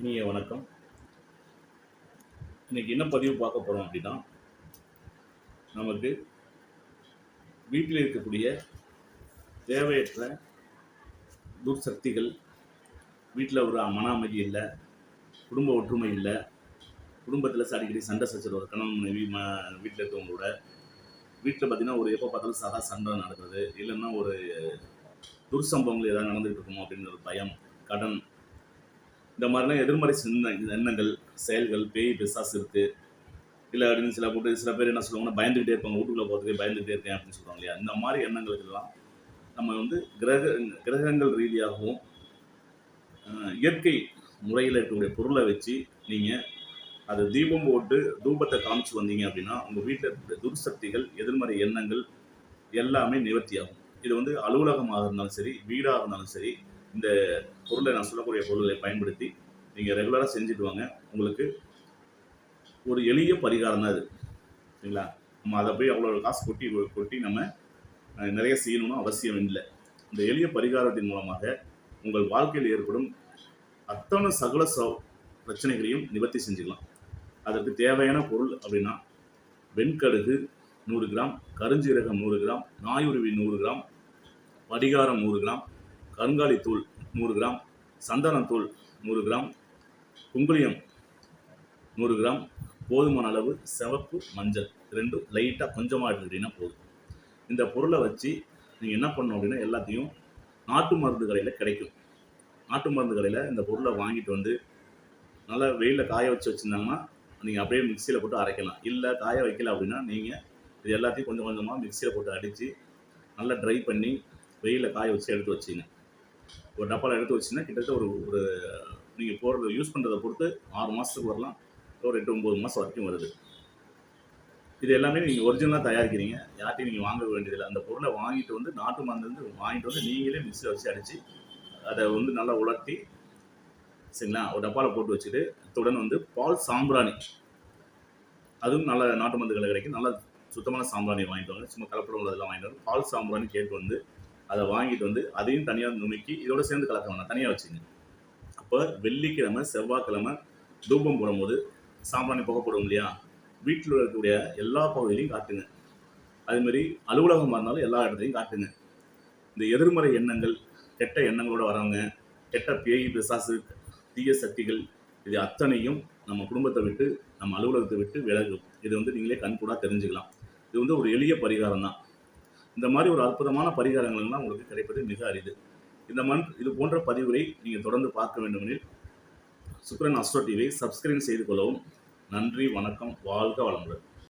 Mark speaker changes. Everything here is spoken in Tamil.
Speaker 1: இனிய வணக்கம். இன்னைக்கு என்ன பதிவு பார்க்க போகிறோம் அப்படின்னா நமக்கு வீட்டில் இருக்கக்கூடிய தேவையற்ற துர்சக்திகள் வீட்டில் ஒரு மன அமைதி இல்லை குடும்ப ஒற்றுமை இல்லை குடும்பத்தில் அடிக்கடி சண்டை சச்சரவு கணவன் மனைவி ம வீட்டில் இருக்கவங்களோட வீட்டில் பார்த்தீங்கன்னா ஒரு எப்போ பார்த்தாலும் சாதா சண்டை நடக்குது. இல்லைன்னா ஒரு துர்சம்பவங்கள் ஏதாவது நடந்துகிட்டு இருக்குமோ அப்படிங்கிற ஒரு பயம் கடன் இந்த மாதிரிலாம் எதிர்மறை சின்ன எண்ணங்கள் செயல்கள் பேய் பெசாஸ் இருக்குது இல்லை அப்படின்னு சில போட்டு சில பேர் என்ன சொல்லுவாங்கன்னா பயந்துகிட்டே இருப்பாங்க வீட்டுக்குள்ளே போகிறதுக்கு பயந்துகிட்டே இருக்கேன் அப்படின்னு சொல்லுவாங்க இல்லையா? இந்த மாதிரி எண்ணங்களுக்கெல்லாம் நம்ம வந்து கிரக கிரகங்கள் ரீதியாகவும் இயற்கை முறையில் இருக்கக்கூடிய பொருளை வச்சு நீங்கள் அது தீபம் போட்டு தூபத்தை காமிச்சு வந்தீங்க அப்படின்னா உங்கள் வீட்டில் இருக்கக்கூடிய துர்சக்திகள் எதிர்மறை எண்ணங்கள் எல்லாமே நிவர்த்தியாகும். இது வந்து அலுவலகமாக இருந்தாலும் சரி வீடாக இருந்தாலும் சரி இந்த பொருளை நான் சொல்லக்கூடிய பொருளை பயன்படுத்தி நீங்கள் ரெகுலராக செஞ்சுட்டு வாங்க. உங்களுக்கு ஒரு எளிய பரிகாரம் தான் இது. சரிங்களா? நம்ம அதை போய் அவ்வளோ காசு கொட்டி கொட்டி நம்ம நிறைய செய்யணும்னு அவசியம் இல்லை. இந்த எளிய பரிகாரத்தின் மூலமாக உங்கள் வாழ்க்கையில் ஏற்படும் அத்தனை சகல ச பிரச்சனைகளையும் நிவர்த்தி செஞ்சுக்கலாம். அதற்கு தேவையான பொருள் அப்படின்னா வெண்கடுகு நூறு கிராம் கருஞ்சீரகம் நூறு கிராம் நாயுருவி நூறு கிராம் படிகாரம் நூறு கிராம் கருங்காலி தூள் நூறு கிராம். சந்தனத்தூள் நூறு கிராம். குங்குளியம் நூறு கிராம். போதுமான அளவு சிவப்பு மஞ்சள். ரெண்டும் லைட்டாக கொஞ்சமாக எடுத்துக்கிட்டிங்கன்னா போதும். இந்த பொருளை வச்சு நீங்கள் என்ன பண்ணணும் அப்படின்னா எல்லாத்தையும் நாட்டு மருந்து கடையில் கிடைக்கும். நாட்டு மருந்து கடையில் இந்த பொருளை வாங்கிட்டு வந்து நல்லா வெயிலில் காய வச்சு வச்சுருந்தாங்கன்னா நீங்கள் அப்படியே மிக்சியில் போட்டு அரைக்கலாம். இல்லை காய வைக்கல அப்படின்னா நீங்கள் இது எல்லாத்தையும் கொஞ்சம் கொஞ்சமாக மிக்சியில் போட்டு அடித்து நல்லா ட்ரை பண்ணி வெயிலில் காய வச்சு எடுத்து வச்சிங்க ஒரு டப்பாவில் எடுத்து வச்சுன்னா கிட்டத்தட்ட ஒரு ஒரு நீங்கள் போடுறது யூஸ் பண்ணுறதை பொறுத்து ஆறு மாதத்துக்கு வரலாம். ஒரு எட்டு ஒம்பது மாதம் வரைக்கும் வருது. இது எல்லாமே நீங்கள் ஒரிஜினலாக தயாரிக்கிறீங்க. யார்ட்டையும் நீங்கள் வாங்க வேண்டியதில்லை. அந்த பொருளை வாங்கிட்டு வந்து நாட்டு மருந்து வாங்கிட்டு வந்து நீங்களே மிக்சியில் வச்சு அடித்து அதை வந்து நல்லா உலர்த்தி சரிங்களா? ஒரு டப்பாவில் போட்டு வச்சுட்டு அத்துடன் வந்து பால் சாம்பிராணி. அதுவும் நல்ல நாட்டு மருந்துகளை கிடைக்கும். நல்ல சுத்தமான சாம்பிராணி வாங்கிட்டு வாங்க. சும்மா கலப்படம் உள்ளதெல்லாம் வாங்கிட்டு வந்து பால் சாம்பிராணி கேட்டு வந்து அதை வாங்கிட்டு வந்து அதையும் தனியாக நுணுக்கி இதோட சேர்ந்து கலக்க வேணாம் தனியாக வச்சுங்க. அப்போ வெள்ளிக்கிழமை செவ்வாய்க்கிழமை தூபம் போடும்போது சாம்பிராணி புகை போடுவோம் இல்லையா? வீட்டில் இருக்கக்கூடிய எல்லா பகுதியிலையும் காட்டுங்க. அதுமாரி அலுவலகமாக இருந்தாலும் எல்லா இடத்துலையும் காட்டுங்க. இந்த எதிர்மறை எண்ணங்கள் கெட்ட எண்ணங்களோட வரவங்க கெட்ட பேய் பிசாசு தீய சக்திகள் இது அத்தனையும் நம்ம குடும்பத்தை விட்டு நம்ம அலுவலகத்தை விட்டு விலகும். இது வந்து நீங்களே கண்கூடாக தெரிஞ்சுக்கலாம். இது வந்து ஒரு எளிய பரிகாரம் தான் இந்த மாதிரி ஒரு அற்புதமான பரிகாரங்கள்லாம் உங்களுக்கு கிடைப்பது மிக அரிது. இந்த மண் இது போன்ற பதிவுரை நீங்கள் தொடர்ந்து பார்க்க வேண்டுமெனில் சுக்ரன் அஸ்ட்ரோ டிவியை சப்ஸ்கிரைப் செய்து கொள்ளவும். நன்றி வணக்கம் வாழ்க வளமுடன்.